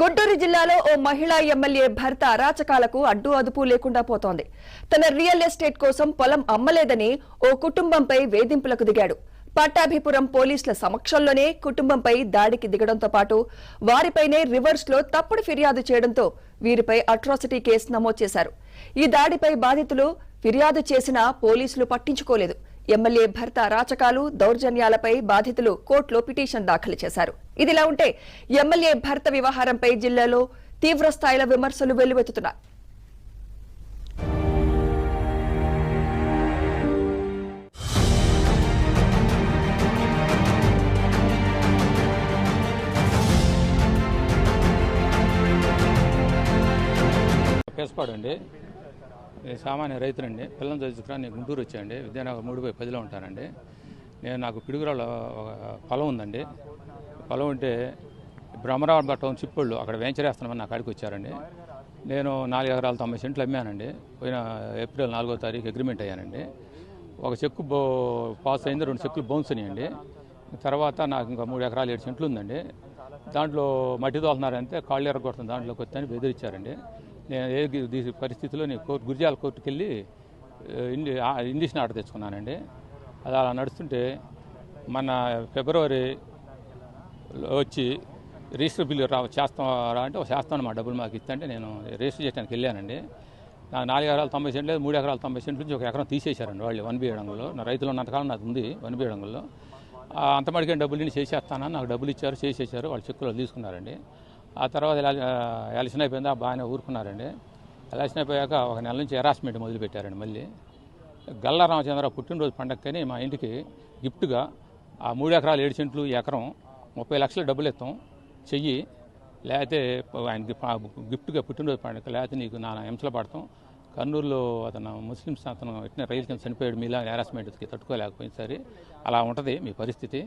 గుంటూరు జిల్లాలో ఓ మహిళా ఎమ్మెల్యే భర్త అరాచకాలకు అడ్డు అదుపు లేకుండా పోతోంది. తన రియల్ ఎస్టేట్ కోసం పొలం అమ్మలేదని ఓ కుటుంబంపై వేధింపులకు దిగాడు. పట్టాభిపురం పోలీసుల సమక్షంలోనే కుటుంబంపై దాడికి దిగడంతో పాటు వారిపైనే రివర్స్లో తప్పుడు ఫిర్యాదు చేయడంతో వీరిపై అట్రాసిటీ కేసు నమోదు చేశారు. ఈ దాడిపై బాధితులు ఫిర్యాదు చేసినా పోలీసులు పట్టించుకోలేదు. ఎమ్మెల్యే భర్త అరాచకాలు దౌర్జన్యాలపై బాధితులు కోర్టులో పిటిషన్ దాఖలు చేశారు. ఇదిలా ఉంటే ఎమ్మెల్యే భర్త వ్యవహారంపై జిల్లాలో తీవ్రస్థాయిలో విమర్శలు వెల్లువెత్తుతున్నాయి. పేసపాడు అండి సామాన్య రైతునండి పిల్లలు చదువుకురా నేను గుంటూరు వచ్చాయండి విద్యానగర్ మూడు బై పదిలో ఉంటానండి నేను నాకు పిడుగురాళ్ళ ఒక పొలం ఉందండి. పొలం ఉంటే బ్రహ్మరావు టౌన్ చిప్పళ్ళు అక్కడ వెంచర్ నాకు నా కాడికి వచ్చారండి. నేను నాలుగు ఎకరాలు తొంభై సెంట్లు అమ్మానండి. పోయిన ఏప్రిల్ నాలుగో తారీఖు అగ్రిమెంట్ అయ్యానండి. ఒక చెక్కు బో పాస్ అయింది రెండు చెక్కులు బౌన్స్ అయ్యండి తర్వాత నాకు ఇంకా మూడు ఎకరాలు ఏడు సెంట్లు ఉందండి. దాంట్లో మట్టి తోలుతున్నారంటే కాళ్ళు ఎరగొడుతుంది దాంట్లోకి అని బెదిరించారండి. నేను ఏ పరిస్థితిలో నేను కోర్టు గురిజాల కోర్టుకి వెళ్ళి ఇండి ఇండిషన్ ఆర్డర్ తెచ్చుకున్నానండి. అది అలా నడుస్తుంటే మన ఫిబ్రవరి వచ్చి రిజిస్టర్ బిల్లు రా చేస్తాం రా అంటే ఒక చేస్తాను మా డబ్బులు మాకు ఇస్తుంటే నేను రిజిస్టర్ చేయడానికి వెళ్ళానండి. నాకు నాలుగు ఎకరాలు తొంభై సెంట్లు లేదు, మూడు ఎకరాలు తొంభై సెంట్ల నుంచి ఒక ఎకరం తీసేశారండి వాళ్ళు వన్ బియ్యడంలో నా రైతులు ఉన్నంతకాలం నాకు ఉంది వన్ బియ్యడంలో ఎడంగుల్లో అంత డబ్బులు నేను చేసేస్తానని నాకు డబ్బులు ఇచ్చారు చేసేసారు. వాళ్ళు చెక్కులు తీసుకున్నారండి. ఆ తర్వాత ఎలా ఎలక్షన్ అయిపోయింది బాగానే ఊరుకున్నారండి. ఎలక్షన్ అయిపోయాక ఒక నెల నుంచి హెరాస్మెంట్ మొదలుపెట్టారండి మళ్ళీ. గల్లా రామచంద్ర పుట్టినరోజు పండగకని మా ఇంటికి గిఫ్ట్గా ఆ మూడు ఎకరాలు ఏడు సెంట్లు ఈ ఎకరం ముప్పై లక్షల డబ్బులు ఇస్తాం చెయ్యి. లేకపోతే ఆయన గిఫ్ట్గా పుట్టినరోజు పండుగ లేకపోతే నీకు నా హింసలు పడతాం. కర్నూలులో అతను ముస్లిమ్స్ అతను ఎట్టిన రైలు కింద చనిపోయాడు మీలా హెరాస్మెంట్కి తట్టుకోలేకపోయింది సరే అలా ఉంటుంది మీ పరిస్థితి.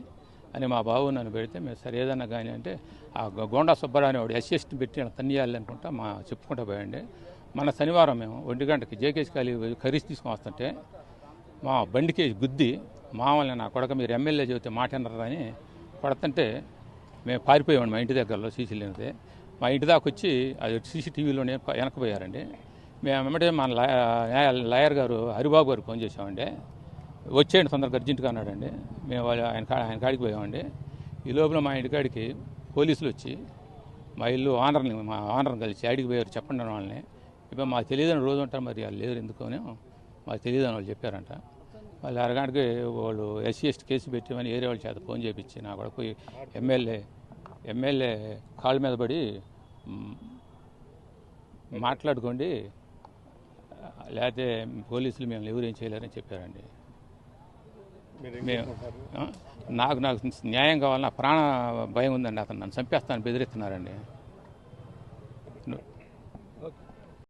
అని మా బాబు నన్ను పెడితే మేము సరే ఏదన్నా కానీ అంటే ఆ గోండా సుబ్బారావు అనేవాడు ఎస్సీఎస్టీ పెట్టి తన్నియాలి అనుకుంటా మా చెప్పుకుంటా పోయండి మన శనివారం మేము ఒంటి గంటకి జేకేసి ఖాళీ ఖరీస్ తీసుకొని వస్తుంటే మా బండికి గుద్ది మామూలు నా కొడక మీరు ఎమ్మెల్యే చెబితే మాట పడుతుంటే మేము పారిపోయామండి మా ఇంటి దగ్గరలో సీసీ లేనిదే. మా ఇంటి దాకా వచ్చి అది సీసీటీవీలోనే వెనకపోయారండి మేము వెంబడే మన లా- లాయర్ గారు హరిబాబు గారు ఫోన్ చేసామండి వచ్చేయండి తొందరగా అర్జెంటుగా అన్నాడండి. మేము వాళ్ళు ఆయన ఆయన కాడికి పోయామండి. ఈ లోపల మా ఇంటికాడికి పోలీసులు వచ్చి మా ఇల్లు ఆనర్ని మా ఆనర్ని కలిసి ఆడికి పోయారు చెప్పండి అని వాళ్ళని. ఇప్పుడు మాకు తెలియదని రోజు ఉంటారు మరి వాళ్ళు లేరు ఎందుకని మాకు తెలియదని వాళ్ళు చెప్పారంట. వాళ్ళు అరగంటకి వాళ్ళు ఎస్సీ ఎస్టీ కేసు పెట్టామని ఏరియా వాళ్ళ చేత ఫోన్ చేపించి నా కొడుకు ఎమ్మెల్యే ఎమ్మెల్యే కాళ్ళ మీద పడి మాట్లాడుకోండి లేకపోతే పోలీసులు మేము ఎవరేం చేయలేరని చెప్పారండి. నాకు నాకు న్యాయం కావాలి నా ప్రాణ భయం ఉందండి అతను. నన్ను చంపేస్తాను బెదిరిస్తున్నారండి.